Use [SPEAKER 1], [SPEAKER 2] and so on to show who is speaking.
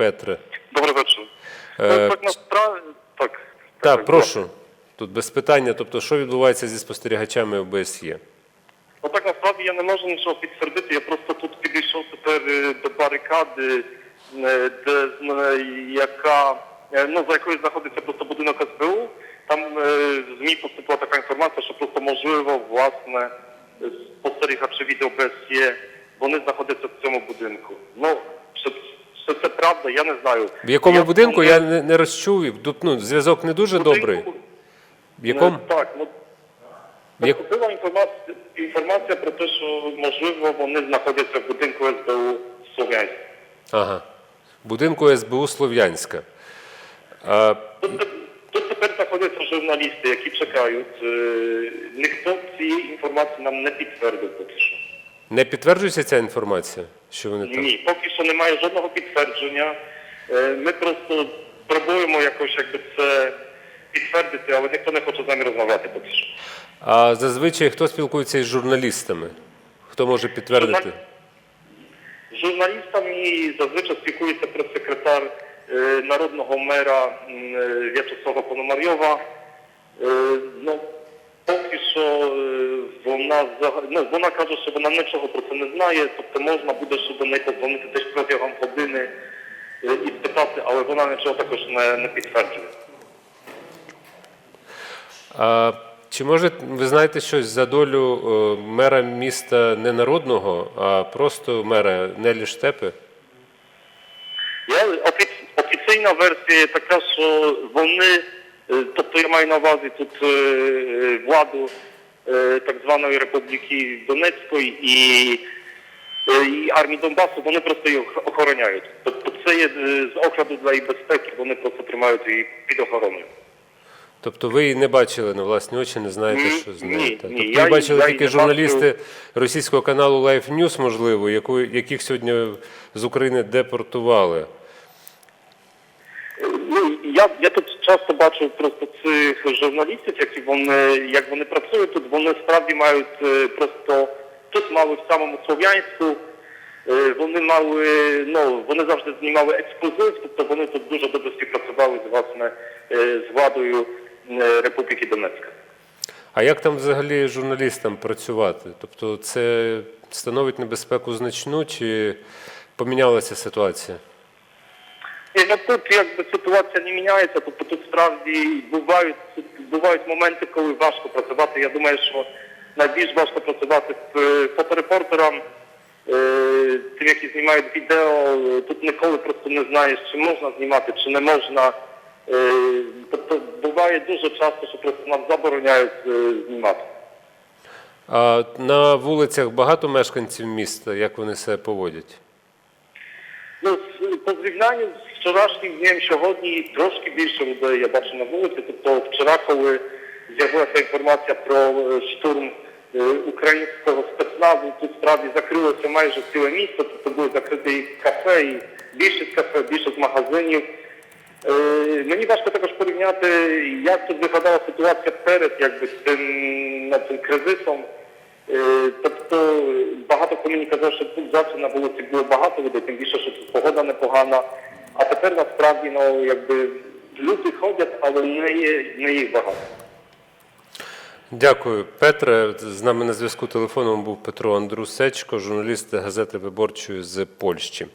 [SPEAKER 1] Петре.
[SPEAKER 2] Добрий вечір.
[SPEAKER 1] Е,
[SPEAKER 2] Ну, так насправді так.
[SPEAKER 1] Так, прошу. Тут без питання. Тобто, що відбувається зі спостерігачами ОБСЄ?
[SPEAKER 2] Ну так насправді я не можу нічого підтвердити. Я просто тут підійшов тепер е, до барикади, е, де е, яка е, ну за якою знаходиться просто будинок СБУ. Там е, в ЗМІ поступила така інформація, що просто можливо власне спостерігачі від ОБСЄ, вони знаходяться в цьому будинку. Ну що, це правда, я не знаю.
[SPEAKER 1] В якому
[SPEAKER 2] Я
[SPEAKER 1] будинку я не, не розчув. Ну, зв'язок не дуже добрий.
[SPEAKER 2] будинку-
[SPEAKER 1] В якому?
[SPEAKER 2] Ну, так, ну Поступила інформація, інформація про те, що можливо вони знаходяться в будинку СБУ в Слов'янську.
[SPEAKER 1] Ага. Будинку СБУ Слов'янська. А,
[SPEAKER 2] Тут, тут тепер знаходяться журналісти, які чекають. Е, Ніхто цієї інформації нам не підтвердив поки що.
[SPEAKER 1] Не підтверджується ця інформація, що вони там?
[SPEAKER 2] Ні, поки що немає жодного підтвердження. Е, Ми просто пробуємо якось якби це підтвердити, але ніхто не хоче з нами розмовляти поки що.
[SPEAKER 1] А зазвичай хто спілкується із журналістами? Хто може підтвердити?
[SPEAKER 2] З журналістами зазвичай спілкується прес-секретар е, народного мера е, В'ячеслава Пономарьова. Е, ну, поки що е, вона зага- ну, вона каже, що вона нічого про це не знає, тобто можна буде до неї подзвонити десь протягом години е, і спитати, але вона нічого також не, не підтверджує.
[SPEAKER 1] А, чи може ви знаєте щось за долю е, мера міста не народного, а просто мера Нелі Штепи?
[SPEAKER 2] Я офіційна версія така, що вони, е, тобто я маю на увазі тут владу так званої Республіки Донецької і, е, і армії Донбасу, вони просто її охороняють. Тобто це є е, з огляду для її безпеки, вони просто тримають її під охороною.
[SPEAKER 1] Тобто ви її не бачили на власні очі, не знаєте,
[SPEAKER 2] Ні,
[SPEAKER 1] що з нею.
[SPEAKER 2] ні,
[SPEAKER 1] так?
[SPEAKER 2] ні,
[SPEAKER 1] Тобто
[SPEAKER 2] я
[SPEAKER 1] бачили
[SPEAKER 2] я
[SPEAKER 1] тільки журналісти російського каналу Life News, можливо, яку, яких сьогодні з України депортували.
[SPEAKER 2] Я, я тут часто бачу просто цих журналістів, які вони, як вони працюють тут, вони справді мають е, просто тут мали в самому Слов'янську, е, вони мали, ну, вони завжди знімали ексклюзив, тобто вони тут дуже добре співпрацювали з власне е, з владою Республіки Донецька.
[SPEAKER 1] А як там взагалі журналістам працювати? Тобто це становить небезпеку значну чи помінялася ситуація?
[SPEAKER 2] Ну, тут якби ситуація не міняється, тобто тут справді бувають бувають моменти, коли важко працювати. Я думаю, що найбільш важко працювати з е, фоторепортером, е, тим, які знімають відео. Тут ніколи просто не знаєш, чи можна знімати, чи не можна. Е, Тобто буває дуже часто, що просто нам забороняють знімати.
[SPEAKER 1] А на вулицях багато мешканців міста, як вони себе поводять?
[SPEAKER 2] Ну, по зрівнянню з вчорашнім днем сьогодні трошки більше людей я бачу на вулиці. Тобто вчора, коли з'явилася інформація про е, штурм е, українського спецназу, тут справді закрилося майже ціле місто, тобто були закриті кафе, і більшість кафе, більшість магазинів. Е, мені важко також порівняти, як тут виглядала ситуація перед якби цим, ну, цим кризисом. Е, Тобто багато хто мені казав, що тут завжди на вулиці було багато людей, тим більше, що тут погода непогана. А тепер насправді ну, якби люди ходять, але не, не їх багато.
[SPEAKER 1] Дякую, Петре. З нами на зв'язку телефоном був Петро Андрусечко, журналіст газети Виборчої з Польщі.